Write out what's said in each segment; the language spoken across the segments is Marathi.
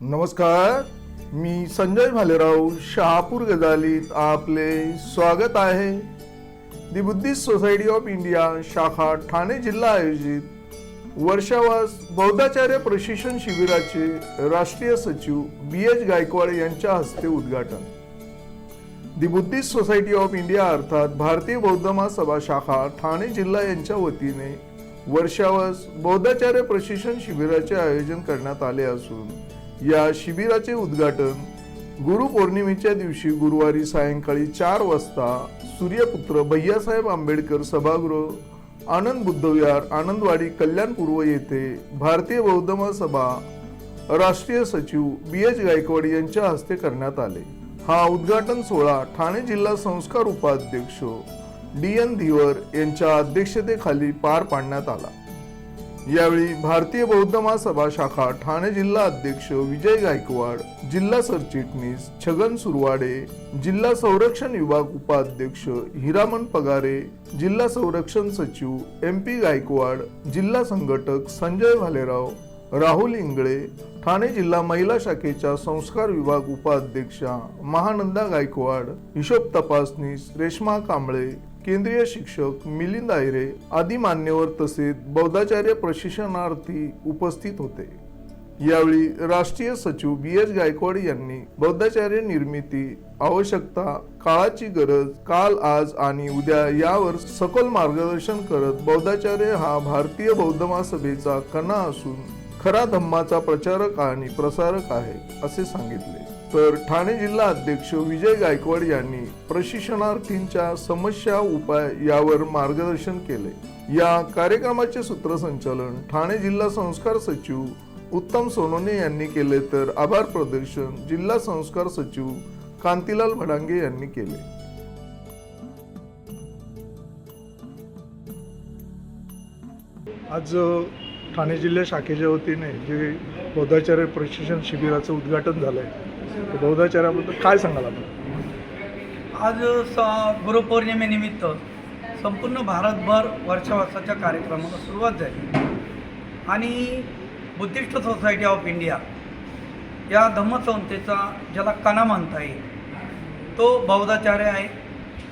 नमस्कार मी संजय भालेराव शहापूर गजालीत आपले स्वागत आहे. The Buddhist Society of India शाखा ठाणे जिल्हा आयोजित वर्षावास बौद्धाचार्य प्रशिक्षण शिबिराचे राष्ट्रीय सचिव बी एच गायकवाड यांच्या हस्ते उद्घाटन. The Buddhist Society of India अर्थात भारतीय बौद्ध महासभा शाखा ठाणे जिल्हा यांच्या वतीने वर्षावास बौद्धाचार्य प्रशिक्षण शिबिराचे आयोजन करण्यात आले असून या शिबिराचे उद्घाटन गुरुपौर्णिमेच्या दिवशी गुरुवारी सायंकाळी चार वाजता सूर्यपुत्र भैयासाहेब आंबेडकर सभागृह आनंद बुद्धविहार आनंदवाडी कल्याण पूर्व येथे भारतीय बौद्ध महासभा राष्ट्रीय सचिव बी एच गायकवाड यांच्या हस्ते करण्यात आले. हा उद्घाटन सोहळा ठाणे जिल्हा संस्कार उपाध्यक्ष डी एन धिवर यांच्या अध्यक्षतेखाली पार पाडण्यात आला. यावेळी भारतीय बौद्ध महासभा शाखा ठाणे जिल्हा अध्यक्ष विजय गायकवाड जिल्हा सरचिटणीस छगन सुरवाडे जिल्हा संरक्षण विभाग उपाध्यक्ष हिरामन पगारे जिल्हा संरक्षण सचिव एम पी गायकवाड जिल्हा संघटक संजय भालेराव राहुल इंगळे ठाणे जिल्हा महिला शाखेच्या संस्कार विभाग उपाध्यक्षा महानंदा गायकवाड हिशोब तपासनीस रेश्मा कांबळे केंद्रीय शिक्षक मिलिंद आयरे आदी मान्यवर तसेच बौद्धाचार्य प्रशिक्षणार्थी उपस्थित होते. यावेळी राष्ट्रीय सचिव बी एस गायकवाड यांनी बौद्धाचार्य निर्मिती आवश्यकता काळाची गरज काल आज आणि उद्या यावर सखोल मार्गदर्शन करत बौद्धाचार्य हा भारतीय बौद्ध महासभेचा कणा असून खरा धम्माचा प्रचारक आणि प्रसारक आहे असे सांगितले. तर ठाणे जिल्हा अध्यक्ष विजय गायकवाड यांनी प्रशिक्षणार्थींच्या समस्या उपाय यावर मार्गदर्शन केले. या कार्यक्रमाचे सूत्रसंचालन ठाणे जिल्हा संस्कार सचिव उत्तम सोनोने यांनी केले तर आभार प्रदर्शन जिल्हा संस्कार सचिव कांतीलाल भडांगे यांनी केले. आज ठाणे जिल्हा शाखेच्या वतीने जे बौद्धाचार्य प्रशिक्षण शिबिराचं उद्घाटन झालं आहे बौद्धाचार्याबद्दल काय सांगाल आपण? आज स गुरुपौर्णिमेनिमित्त संपूर्ण भारतभर वर्षावासाच्या कार्यक्रमाला सुरुवात झाली. आणि बुद्धिस्ट सोसायटी ऑफ इंडिया या धम्मसंस्थेचा ज्याला कणा म्हणता येईल तो बौद्धाचार्य आहे.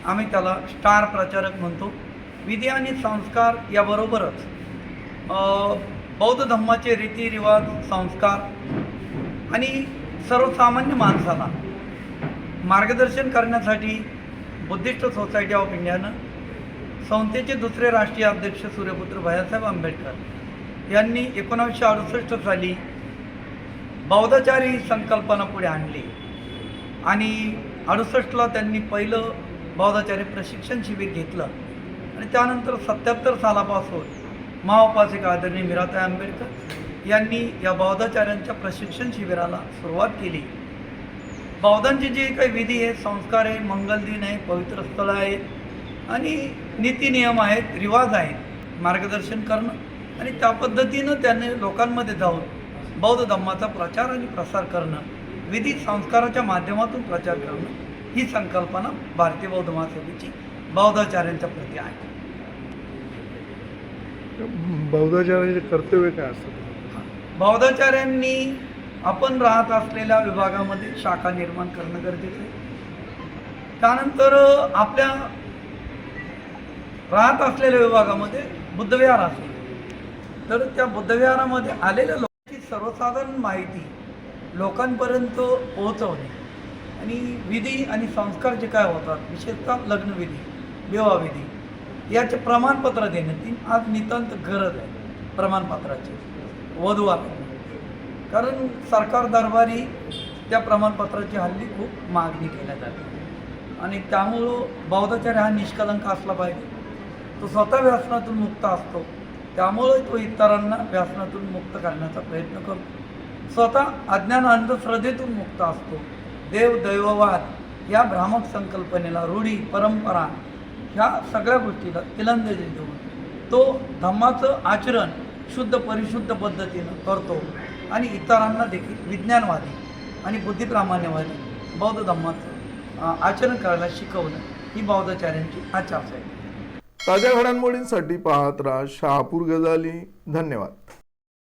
आम्ही त्याला स्टार प्रचारक म्हणतो. विधी आणि संस्कार याबरोबरच बौद्ध धम्माचे रीतिरिवाज संस्कार आणि सर्वसामान्य माणसाला मार्गदर्शन करण्यासाठी बुद्धिस्ट सोसायटी ऑफ इंडियानं संस्थेचे दुसरे राष्ट्रीय अध्यक्ष सूर्यपुत्र भैयासाहेब आंबेडकर यांनी एकोणावीसशे अडुसष्ट साली बौद्धाचारी ही संकल्पना पुढे आणली. आणि अडुसष्टला त्यांनी पहिलं बौद्धाचार्य प्रशिक्षण शिबिर घेतलं. आणि त्यानंतर सत्याहत्तर सालापासून महाउपासिक आदरणीय मीराताई आंबेडकर यांनी या बौद्धाचार्यांच्या प्रशिक्षण शिबिराला सुरुवात केली. बौद्धांचे जे काही विधी आहे संस्कार आहे मंगल दिन आहे पवित्र स्थळ आहेत आणि नीतिनियम आहेत रिवाज आहेत मार्गदर्शन करणं आणि त्या पद्धतीनं त्याने लोकांमध्ये जाऊन बौद्ध धम्माचा प्रचार आणि प्रसार करणं विधी संस्काराच्या माध्यमातून प्रचार करणं ही संकल्पना भारतीय बौद्ध महासभेची बौद्धाचार्यांच्या प्रती आहे. बौद्धाचार्याचे कर्तव्य काय असतं? बौद्धाचार्यांनी आपण राहत असलेल्या विभागामध्ये शाखा निर्माण करणं गरजेचं आहे. त्यानंतर आपल्या राहत असलेल्या विभागामध्ये बुद्धविहार असेल तर त्या बुद्धविहारामध्ये आलेल्या लोकांची सर्वसाधारण माहिती लोकांपर्यंत पोहोचवणे आणि विधी आणि संस्कार जे काय होतात विशेषतः लग्नविधी विवाहविधी याचे प्रमाणपत्र देण्यात येईल आज नितांत गरज आहे प्रमाणपत्राची. वधूवर कारण सरकार दरबारी त्या प्रमाणपत्राची हल्ली खूप मागणी केल्या जाते आणि त्यामुळं बौद्धाचार्य हा निष्कलंक असला पाहिजे. तो स्वतः व्यसनातून मुक्त असतो. त्यामुळं तो इतरांना व्यसनातून मुक्त करण्याचा प्रयत्न करतो. स्वतः अज्ञान अंधश्रद्धेतून मुक्त असतो. देव दैववाद या भ्रामक संकल्पनेला रूढी परंपरा ह्या सगळ्या गोष्टीला तिलंदाजी देऊन तो धम्माचं आचरण शुद्ध परिशुद्ध पद्धतीनं करतो आणि इतरांना देखील विज्ञानवादी आणि बुद्धिप्रामाण्यवादी बौद्ध धम्माचं आचरण करायला शिकवणं ही बौद्धाचार्यांची आचारसंहिता. आहे ताज्या घडामोडींसाठी पाहत राहा शहापूर गजाली. धन्यवाद.